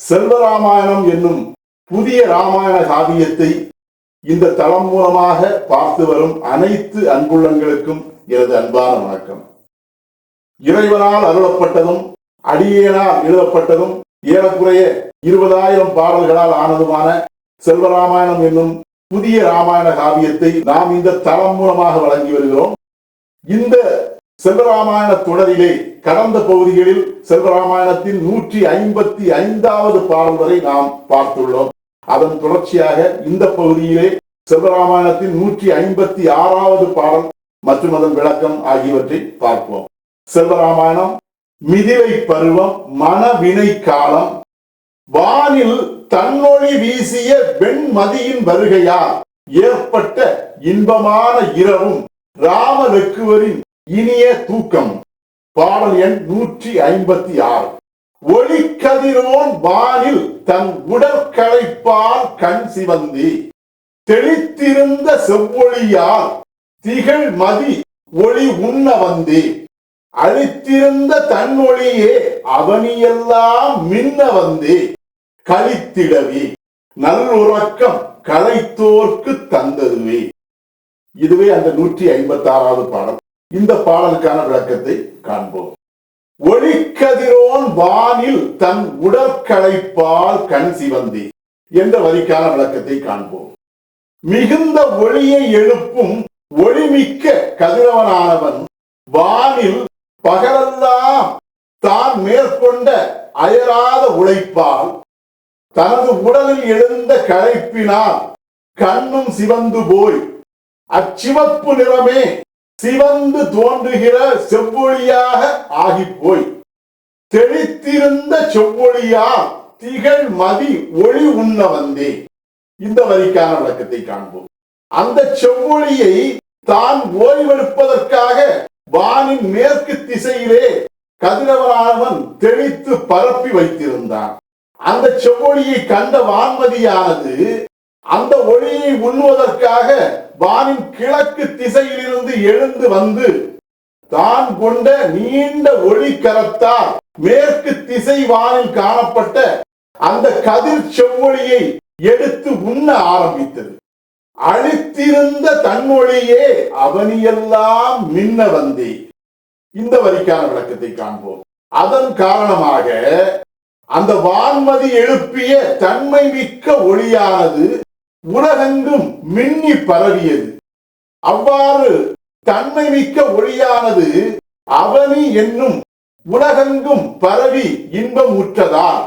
செல்வராமாயணம் என்னும் புதிய ராமாயண காவியத்தை இந்த தளம் மூலமாக பார்த்து வரும் அனைத்து அன்புள்ளங்களுக்கும் எனது அன்பான வணக்கம். இறைவனால் அருளப்பட்டதும் அடியேனால் எழுதப்பட்டதும் ஏறக்குறைய இருபதாயிரம் பாடல்களால் ஆனதுமான செல்வராமாயணம் என்னும் புதிய ராமாயண காவியத்தை நாம் இந்த தளம் மூலமாக வழங்கி வருகிறோம். இந்த செல்வராமாயண தொடரிலே கடந்த பகுதிகளில் செல்வராமாயணத்தின் நூற்றி ஐம்பத்தி ஐந்தாவது பாடல் வரை நாம் பார்த்துள்ளோம். அதன் தொடர்ச்சியாக இந்த பகுதியிலே செல்வராமாயணத்தின் நூற்றி ஐம்பத்தி ஆறாவது பாடல் மற்றும் அதன் விளக்கம் ஆகியவற்றை பார்ப்போம். செல்வராமாயணம் மிதிலை பருவம் மனவினை காலம் வானில் தன்னொழி வீசிய வெண்மதியின் வருகையால் ஏற்பட்ட இன்பமான இரவும் ராம லக்குவரின் இனிய தூக்கம். பாடல் எண் நூற்றி ஐம்பத்தி ஆறு ஒளிக்கதிரோன் வானில் தன் உடற்களைப்பால் கண் சிவந்தி தெளித்திருந்த செவ்வொளியால் திகழ் மதி ஒளி உண்ண வந்தே அழித்திருந்த தன் ஒளியே அவனியெல்லாம் மின்ன வந்தே கழித்திடவே நல்லுறக்கம் கலைத்தோர்க்கு தந்ததுவே. இதுவே அந்த நூற்றி ஐம்பத்தி ஆறாவது பாடம் இந்த பாடலுக்கான விளக்கத்தை காண்போம். ஒளிக்கதிரோன் வானில் தன் உடற்களைப்பால் கண் சிவந்தி என்ற வரிக்கான விளக்கத்தை காண்போம். மிகுந்த ஒளியை எழுப்பும் ஒளிமிக்க கதிரவனானவன் வானில் பகலெல்லாம் தான் மேற்கொண்ட அயராத உழைப்பால் தனது உடலில் எழுந்த களைப்பினால் கண்ணும் சிவந்து போய் அச்சிவப்பு நிறமே சிவந்து தோன்றுகிற செவ்வொழியாக ஆகி ஆகிப்போய். தெளித்திருந்த செவ்வொழியா திகழ் மதி ஒளி உண்ண வந்தே. இந்த வரிக்கான விளக்கத்தை காண்போம். அந்த செவ்வொழியை தான் ஓய்வெடுப்பதற்காக வானின் மேற்கு திசையிலே கதிரவரானவன் தெளித்து பரப்பி வைத்திருந்தான். அந்த செவ்வொழியை கண்ட வான்மதியானது அந்த ஒளியை உண்ணுவதற்காக வானின் கிழக்கு திசையிலிருந்து எழுந்து வந்து தான் கொண்ட நீண்ட ஒளி கரத்தால் மேற்கு திசை வானில் காணப்பட்ட அந்த கதிர் செவ்வொளியை எடுத்து உண்ண ஆரம்பித்தது. அழித்திருந்த தன்னொழியே அவனியெல்லாம் மின்ன வந்தே. இந்த வரிக்கான விளக்கத்தை காண்போம். அதன் காரணமாக அந்த வான்மதி எழுப்பிய தன்மை மிக்க ஒளியானது உலகெங்கும் மின்னி பரவியது. அவ்வாறு தன்மை மிக்க ஒளியானது அவனி என்னும் உலகெங்கும் பரவி இன்பம் உற்றதால்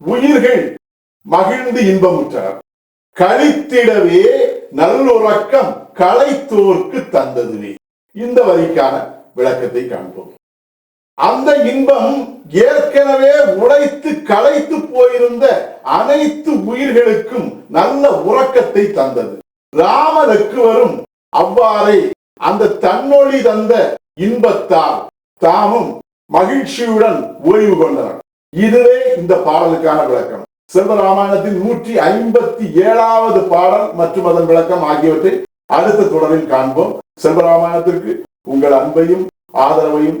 உயிர்கள் மகிழ்ந்து இன்பமுற்றனர். கழித்திடவே நல்லுறக்கம் களைத்தோர்க்கு தந்ததுவே. இந்த வரிக்கான விளக்கத்தை காண்போம். அந்த இன்பம் ஏற்கனவே உழைத்து களைத்து போயிருந்த அனைத்து உயிர்களுக்கும் நல்ல உறக்கத்தை தந்தது. ராமனுக்கு வரும் அவ்வாறே அந்த தன்னொழி தந்த இன்பத்தால் தாமும் மகிழ்ச்சியுடன் ஓய்வு கொண்டனர். இதுவே இந்த பாடலுக்கான விளக்கம். சிவராமாயணத்தின் நூற்றி ஐம்பத்தி ஏழாவது பாடல் மற்றும் அதன் விளக்கம் ஆகியவற்றை அடுத்த தொடரில் காண்போம். செல்வராமாயணத்திற்கு உங்கள் அன்பையும் ஆதரவையும்